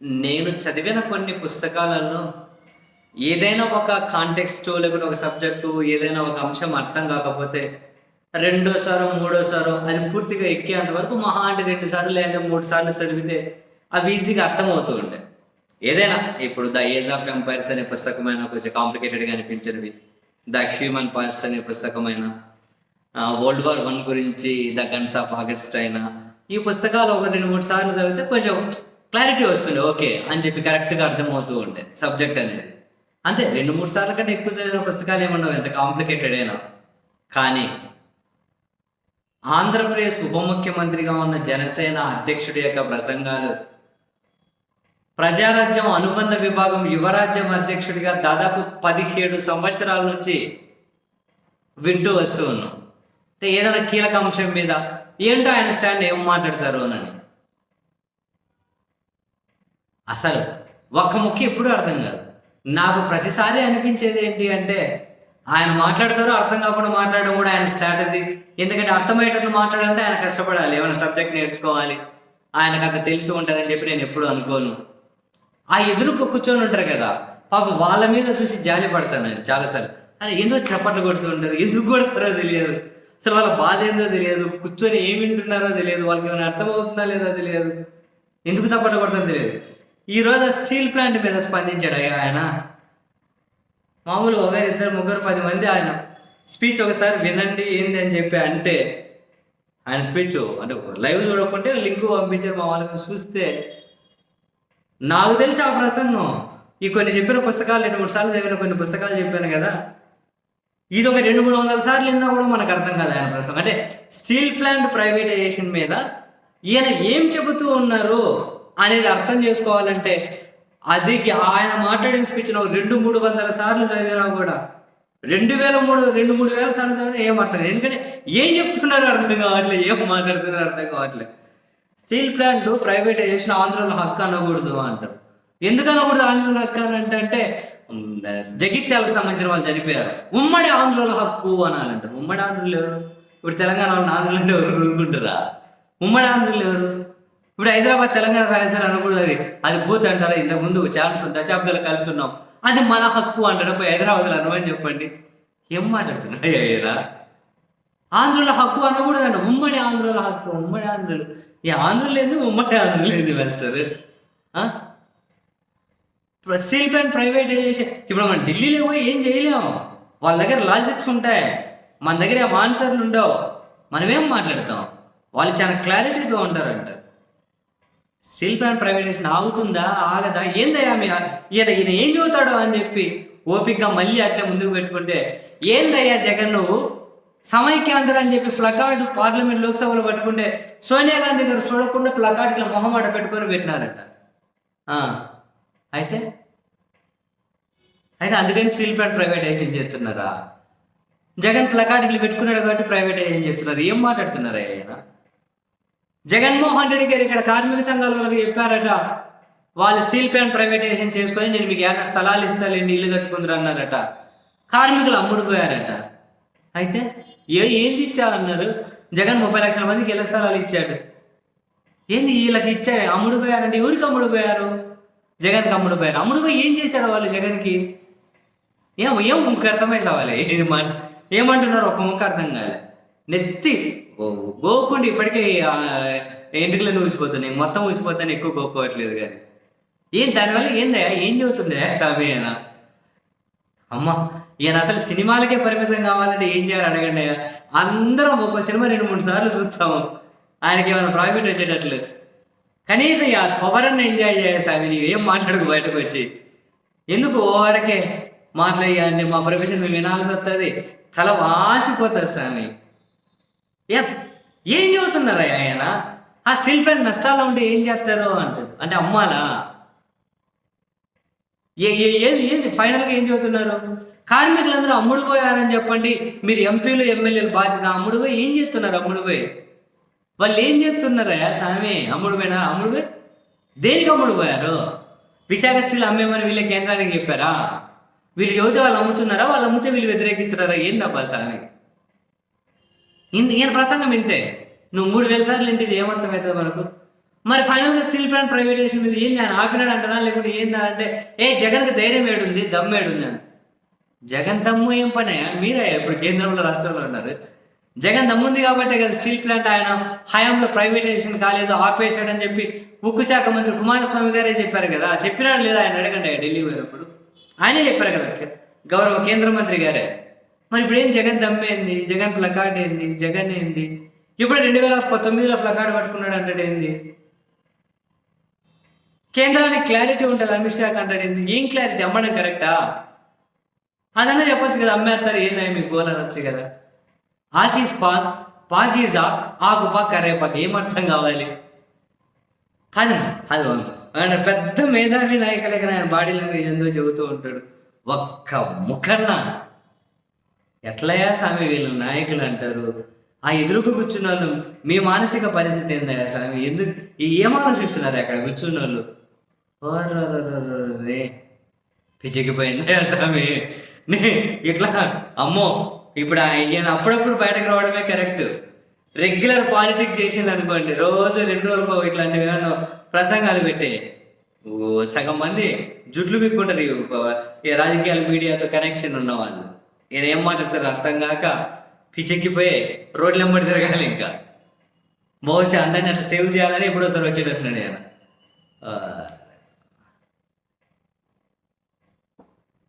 నేను చదివిన కొన్ని పుస్తకాలలో ఏదైనా ఒక కాంటెక్స్ట్ లేకుంటే ఒక సబ్జెక్టు ఏదైనా ఒక అంశం అర్థం కాకపోతే రెండోసారో మూడోసారో అది పూర్తిగా ఎక్కేంత వరకు మహా అంటే రెండు సార్లు లేదా మూడు సార్లు చదివితే అవి ఈజీగా అర్థమవుతూ ఉంటాయి. ఏదైనా ఇప్పుడు ద ఏజ్ ఆఫ్ ఎంపైర్స్ అనే పుస్తకమైన కొంచెం కాంప్లికేటెడ్గా అనిపించినవి. ద హ్యూమన్ పాస్ట్ అనే పుస్తకమైన వరల్డ్ వార్ వన్ గురించి ద గన్స్ ఆఫ్ ఆగస్ట్ అయినా ఈ పుస్తకాలు ఒక రెండు మూడు సార్లు చదివితే కొంచెం క్లారిటీ వస్తుంది. ఓకే అని చెప్పి కరెక్ట్గా అర్థమవుతూ ఉండే సబ్జెక్ట్ అనేది. అంతే రెండు మూడు సార్ల కంటే ఎక్కువ చదివిన పుస్తకాలు ఏమన్నా ఎంత కాంప్లికేటెడ్ అయినా. కానీ ఆంధ్రప్రదేశ్ ఉప ముఖ్యమంత్రిగా ఉన్న జనసేన అధ్యక్షుడి యొక్క ప్రసంగాలు ప్రజారాజ్యం అనుబంధ విభాగం యువరాజ్యం అధ్యక్షుడిగా దాదాపు పదిహేడు సంవత్సరాల నుంచి వింటూ వస్తూ ఉన్నాం. అంటే ఏదైనా కీలక అంశం మీద ఏంటో ఆయన స్టాండ్ ఏం మాట్లాడతారు అని. అసలు ఒక్క ముక్క ఎప్పుడూ అర్థం కాదు. నాకు ప్రతిసారి అనిపించేది ఏంటి అంటే ఆయన మాట్లాడతారో అర్థం కాకుండా మాట్లాడడం కూడా ఆయన స్ట్రాటజీ. ఎందుకంటే అర్థమయ్యేటట్లు మాట్లాడాలంటే ఆయన కష్టపడాలి. ఏమైనా సబ్జెక్ట్ నేర్చుకోవాలి. ఆయనకు అంత తెలిసి ఉంటుందని చెప్పి నేను ఎప్పుడు అనుకోను. ఆ ఎదురుకు కూర్చొని ఉంటారు కదా పాప వాళ్ళ మీద చూసి జాలి పడతాను నేను చాలాసార్లు. అరే ఎందుకు చప్పట్లు కొడుతూ ఉంటారు? ఎందుకు కొడతారో తెలియదు. అసలు వాళ్ళ బాధ ఏందో తెలియదు. కూర్చొని ఏమి వింటున్నారో తెలియదు. వాళ్ళకి ఏమైనా అర్థమవుతుందా లేదా తెలియదు. ఎందుకు చప్పట్లు కొడతారో తెలియదు. ఈ రోజు స్టీల్ ప్లాంట్ మీద స్పందించాడు అయ్యా ఆయన. మామూలు ఒకరు ఇద్దరు ముగ్గురు పది మంది ఆయన స్పీచ్ ఒకసారి వినండి ఏంది అని చెప్పి అంటే ఆయన స్పీచ్ అంటే లైవ్ చూడకుంటే లింక్ పంపించారు మా వాళ్ళకి చూస్తే. నాకు తెలిసి ఆ ప్రసంగం. ఈ కొన్ని చెప్పిన పుస్తకాలు రెండు మూడు సార్లు చదివిన కొన్ని పుస్తకాలు చెప్పాను కదా. ఇది ఒక రెండు మూడు వందల సార్లు విన్నా కూడా మనకు అర్థం కాదు ఆయన ప్రసంగం. అంటే స్టీల్ ప్లాంట్ ప్రైవేటైజేషన్ మీద ఈయన ఏం చెబుతూ ఉన్నారు అనేది అర్థం చేసుకోవాలంటే అది ఆయన మాట్లాడిన స్పీచ్ రెండు మూడు వందల సార్లు చదివినా కూడా. రెండు వేల మూడు రెండు మూడు వేల సార్లు చదివినా ఏం అర్థం? ఎందుకంటే ఏం చెప్తున్నారో అర్థం కావట్లేదు ఏం మాట్లాడుతున్నారో అర్థం కావట్లేదు. స్టీల్ ప్లాంట్లు ప్రైవేటైజేషన్ ఆంధ్రలో హక్కు అనకూడదు అంటారు. ఎందుకు అనకూడదు ఆంధ్రలో హక్కు అని అంటే అంటే జగిత్యాలకు సంబంధించిన వాళ్ళు చనిపోయారు. ఉమ్మడి ఆంధ్రలో హక్కు అని అంటారు. ఉమ్మడి ఆంధ్రులు ఎవరు? ఇప్పుడు తెలంగాణ వాళ్ళు ఆంధ్రులు అంటే ఎవరు ఊరుకుంటారా? ఉమ్మడి ఆంధ్రులు ఎవరు? ఇప్పుడు హైదరాబాద్ తెలంగాణ రాజధాని అనకూడదు అది. అది భూత్ అంటారా? ఇంతకు ముందు చాలా దశాబ్దాలు కలిసి ఉన్నాం అది మన హక్కు అంటాడు పోయి హైదరాబాద్లో అనవని చెప్పండి. ఏం మాట్లాడుతున్నారా? ఆంధ్రుల హక్కు అనకూడదండి ఉమ్మడి ఆంధ్రుల హక్కు ఉమ్మడి ఆంధ్రులు. ఈ ఆంధ్రులేంది ఉమ్మడి ఆంధ్రులేంది వెళ్తారు. Steel plant privatisation. ఇప్పుడు మనం ఢిల్లీలో పోయి ఏం చేయలేము వాళ్ళ దగ్గర లాజిక్స్ ఉంటాయి. మన దగ్గర ఏం ఆన్సర్లు ఉండవు. మనమేం మాట్లాడతాం? వాళ్ళు చాలా క్లారిటీతో ఉంటారంట. స్టీల్ ప్లాంట్ ప్రైవేటైజేషన్ ఆగుతుందా ఆగదా? ఏందయ్యా మీ ఈయన ఈయన ఏం చదువుతాడో అని చెప్పి ఓపికగా మళ్ళీ అట్లా ముందుకు పెట్టుకుంటే ఏందయ్యా జగన్ నువ్వు? సమైక్యాంధ్ర అని చెప్పి ప్లకార్డ్ పార్లమెంట్ లోక్సభలో పట్టుకుంటే సోనియా గాంధీ గారు చూడకుండా ప్లకార్డ్ మొహమాట పెట్టుకొని పెట్టినారట. అయితే? అయితే అందుకని స్టీల్ ప్లాంట్ ప్రైవేటైజేషన్ చేస్తున్నారా? జగన్ ప్లకార్డ్ పెట్టుకున్నాడు కాబట్టి ప్రైవేటైజేషన్ చేస్తున్నారు? ఏం మాట్లాడుతున్నారా ఆయన జగన్మోహన్ రెడ్డి గారు ఇక్కడ కార్మిక సంఘాల వాళ్ళకి చెప్పారట వాళ్ళు స్టీల్ ప్లాంట్ ప్రైవేటైజేషన్ చేసుకొని నేను మీకు ఏమైనా స్థలాలు ఇస్తానండి ఇల్లు కట్టుకుందరు అన్నారట. కార్మికులు అమ్ముడుపోయారట అయితే ఏ ఏంది ఇచ్చారన్నారు జగన్ ముప్పై లక్షల మందికి ఇళ్ళ స్థలాలు ఇచ్చాడు. ఏంది వీళ్ళకి ఇచ్చా అమ్ముడుపోయారంటే ఎవరికి అమ్ముడుపోయారు జగన్కి అమ్ముడుపోయారు అమ్ముడుపోయి ఏం చేశారు వాళ్ళు జగన్కి? ఏం ఏం ముక్క అర్థమై సవాలి? ఏమంటున్నారు? ఒక ముక్క అర్థం కాలే. నెత్తి ఓ- గోకుండా ఇప్పటికే ఆ, ఊసిపోతున్నాయి. మొత్తం ఊసిపోతాను ఎక్కువ గోక్కోవట్లేదు కానీ. ఏం దానివల్ల ఏందయ్యా? ఏం చదువుతుందా స్వామి ఆయన అమ్మ ఈయన అసలు సినిమాలకే పరిమితం కావాలంటే ఏం చేయాలి అడగండి అయ్యా. అందరం ఒక సినిమా రెండు మూడు సార్లు చూస్తాము. ఆయనకి ఏమైనా ప్రాఫిట్ వచ్చేటట్లు. కనీసం ఆ కొబ్బరన్న ఎంజాయ్ చేయాలి స్వామి నీవు ఏం మాట్లాడుకు బయటకు వచ్చి ఎందుకు ఓవరకే మాట్లాడి మా ప్రొఫెషన్ వినాల్సి వస్తుంది తల వాసిపోతుంది స్వామి. ఏం చదువుతున్నారు ఆయన? ఆ స్టీల్ ప్లాంట్ నష్టాల్లో ఉంటే ఏం చేస్తారు అంటాడు. అంటే అమ్మాలా? ఏ ఏది ఏంది? ఫైనల్గా ఏం చదువుతున్నారు? కార్మికులందరూ అమ్ముడు పోయారని చెప్పండి. మీరు ఎంపీలు ఎమ్మెల్యేలు బాధ్యత. అమ్ముడు పోయి ఏం చేస్తున్నారు? అమ్ముడు పోయి? వాళ్ళు ఏం చేస్తున్నారా స్వామి? అమ్ముడు పోయినా? అమ్ముడు పోయి? దేనికి అమ్ముడు పోయారు? విశాఖ స్టీల్ అమ్మేమని వీళ్ళ కేంద్రానికి చెప్పారా? వీళ్ళు యువత వాళ్ళు అమ్ముతున్నారా? వాళ్ళు అమ్మితే వీళ్ళు వ్యతిరేకిస్తున్నారా? ఏందబ్బా స్వామి? ఇంత ఈయన ప్రసంగం ఇంతే. నువ్వు మూడు వేల సార్లు ఇంటిది ఏమర్థమవుతుంది మనకు? మరి ఫైనల్గా స్టీల్ ప్లాంట్ ప్రైవేటైజేషన్ మీద ఏంది ఆయన ఆపినాడు అంటారా లేకుంటే ఏంది అంటే ఏ జగన్కి ధైర్యం ఏడుంది దమ్ము ఏడుంది అని జగన్ దమ్ము ఏం పని? మీరే ఇప్పుడు కేంద్రంలో రాష్ట్రంలో ఉన్నారు. జగన్ దమ్ముంది కాబట్టే కదా స్టీల్ ప్లాంట్ ఆయన హయాంలో ప్రైవేటైజేషన్ కాలేదు ఆపేశాడని చెప్పి ఉక్కు శాఖ మంత్రి కుమారస్వామి గారే చెప్పారు కదా. చెప్పినాడు లేదా ఆయన? అడగండి ఢిల్లీ పోయినప్పుడు. ఆయనే చెప్పారు కదా గౌరవ కేంద్ర మంత్రి గారే. మరి ఇప్పుడు ఏం జగన్ దమ్మేంది జగన్ ప్లకార్డ్ ఏంది? జగన్ ఏంది? ఇప్పుడు రెండు వేల తొమ్మిదిలో ప్లకార్డ్ పట్టుకున్నాడు అంటాడు ఏంది? కేంద్రానికి క్లారిటీ ఉంటుంది అమిత్ షాకి అంటాడు ఏంది? ఏం క్లారిటీ? అమ్మడం కరెక్టా అదన్నా చెప్పొచ్చు కదా అమ్మేస్తారు ఏందని మీకు గోలర్ వచ్చు కదా? ఆర్టీస్ పా పాకీజా ఆకు పాక కరేపాక ఏం అర్థం కావాలి? కానీ అది ఆయన పెద్ద మేధావి నాయకులకి ఆయన బాడీ లాంగ్వేజ్ ఎంతో చెబుతూ ఉంటాడు. ఒక్క ముఖన్నా ఎట్లయా స్వామి వీళ్ళు నాయకులు అంటారు? ఆ ఎదురుకు కూర్చున్న వాళ్ళు మీ మానసిక పరిస్థితి ఏందయ్యా స్వామి? ఎందుకు ఏం ఆలోచిస్తున్నారు అక్కడ కూర్చున్న వాళ్ళు ఓర్రర్రర్రర్రే. పిచ్చికిపోయిందయ్యా స్వామి. నే ఇట్లా అమ్మో ఇప్పుడు ఈయన అప్పుడప్పుడు బయటకు రావడమే కరెక్ట్. రెగ్యులర్ పాలిటిక్స్ చేసింది అనుకోండి రోజు రెండు రోజులు ఇట్లాంటివి ఏమన్నా ప్రసంగాలు పెట్టే. ఓ సగం మంది జుట్లు పిక్కుంటారు ఈ ఈ రాజకీయాల మీడియాతో కనెక్షన్ ఉన్న వాళ్ళు. ఈయన ఏం మాట్లాడతారు అర్థం కాక పిచ్చెక్కిపోయి రోడ్లు వెంబడి తిరగాలి ఇంకా. బహుశా అందరిని అట్లా సేవ్ చేయాలని ఎప్పుడోసారి ఒకసారి ఆయన